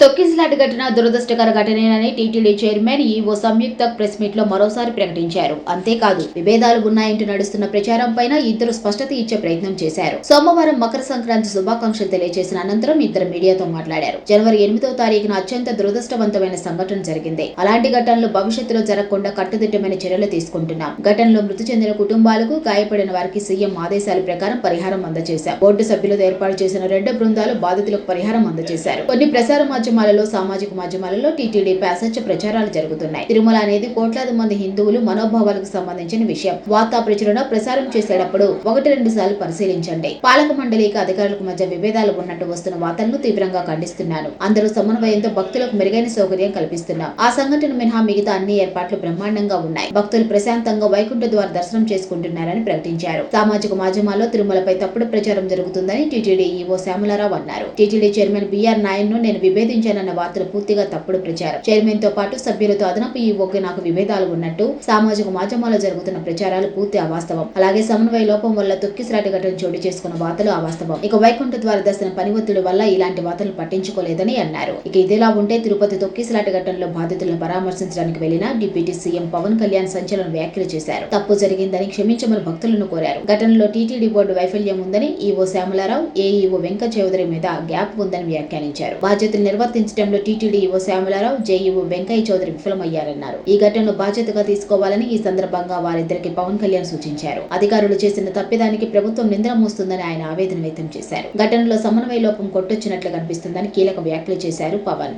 తొక్కిసలాట ఘటన దురదృష్టకర ఘటనేనని టీటీడీ చైర్మన్ ఈవో సంయుక్త ప్రెస్ మీట్లో మరోసారి ప్రకటించారు. అంతేకాదు విభేదాలు ఉన్నాయంటూ నడుస్తున్న ప్రచారం పైన ఇద్దరు స్పష్టత ఇచ్చే ప్రయత్నం చేశారు. సోమవారం మకర సంక్రాంతి శుభాకాంక్షలు తెలియజేసిన అనంతరం ఇద్దరు మీడియాతో మాట్లాడారు. జనవరి ఎనిమిదో తారీఖున అత్యంత దురదృష్టవంతమైన సంఘటన జరిగింది. అలాంటి ఘటనలు భవిష్యత్తులో జరగకుండా కట్టుదిట్టమైన చర్యలు తీసుకుంటున్నాం. ఘటనలో మృతి చెందిన కుటుంబాలకు గాయపడిన వారికి సీఎం ఆదేశాల ప్రకారం పరిహారం అందజేశాం. బోర్డు సభ్యులతో ఏర్పాటు చేసిన రెండు బృందాలు బాధితులకు పరిహారం అందజేశారు. కొన్ని ప్రసార మాధ్యమాలలో సామాజిక మాధ్యమాలలో టీటీడీ ప్యాసెజ్ ప్రచారాలు జరుగుతున్నాయి. తిరుమల అనేది కోట్లాది మంది హిందువులు మనోభావాలకు సంబంధించిన విషయం. వార్తా ప్రచురణ ప్రసారం చేసేటప్పుడు ఒకటి రెండు సార్లు పరిశీలించండి. పాలక మండలికి అధికారులకు మధ్య విభేదాలు ఉన్నట్టు వస్తున్న వార్తలను తీవ్రంగా ఖండిస్తున్నాను. అందరూ సమన్వయంతో భక్తులకు మెరుగైన సౌకర్యం కల్పిస్తున్నాం. ఆ సంఘటన మినహా మిగతా అన్ని ఏర్పాట్లు బ్రహ్మాండంగా ఉన్నాయి. భక్తులు ప్రశాంతంగా వైకుంఠ ద్వార దర్శనం చేసుకుంటున్నారని ప్రకటించారు. సామాజిక మాధ్యమాల్లో తిరుమలపై తప్పుడు ప్రచారం జరుగుతుందని టీటీడీ ఈవో శ్యామలారావు అన్నారు. టీటీడీ చైర్మన్ బిఆర్ నాయన్ను నేను విభేదించానన్న వార్తలు పూర్తిగా తప్పుడు ప్రచారం. చైర్మన్తో పాటు సభ్యులతో అదనపు ఈవోకి నాకు విభేదాలు ఉన్నట్టు సామాజిక మాధ్యమాల్లో జరుగుతున్న ప్రచారాలు పూర్తి అవాస్తవం. అలాగే సమన్వయ లోపం వల్ల తొక్కిసలాట ఘటన చోటు చేసుకున్న వార్తలు అవాస్తవం. ఇక వైకుంఠ ద్వార దర్శన పని ఒత్తిడి వల్ల ఇలాంటి వార్తలు పట్టించుకోలేదని అన్నారు. ఇక ఇదిలా ఉంటే తిరుపతి తొక్కిసలాట ఘటనలో బాధితులను పరామర్శించడానికి వెళ్ళిన డిప్యూటీ సీఎం పవన్ కళ్యాణ్ సంచలన వ్యాఖ్యలు చేశారు. తప్పు జరిగిందని క్షమించమని భక్తులను కోరారు. ఘటనలో టీటీడీ బోర్డు వైఫల్యం ఉందని ఈవో శ్యామలారావు ఏఈఓ వెంకట చౌదరి మీద గ్యాప్ ఉందని వ్యాఖ్యానించారు. బాధ్యతలు నిర్వర్తించడంలో TTD EO Syamalarao JEO Venkaiah Chowdary విఫలమయ్యారన్నారు. ఈ ఘటనను బాధ్యతగా తీసుకోవాలని ఈ సందర్భంగా వారిద్దరికి పవన్ కళ్యాణ్ సూచించారు. అధికారులు చేసిన తప్పిదానికి ప్రభుత్వం నిందన మోస్తుందని ఆయన ఆవేదన వ్యక్తం చేశారు. ఘటనలో సమన్వయ లోపం కొట్టొచ్చినట్లు కనిపిస్తుందని కీలక వ్యాఖ్యలు చేశారు పవన్.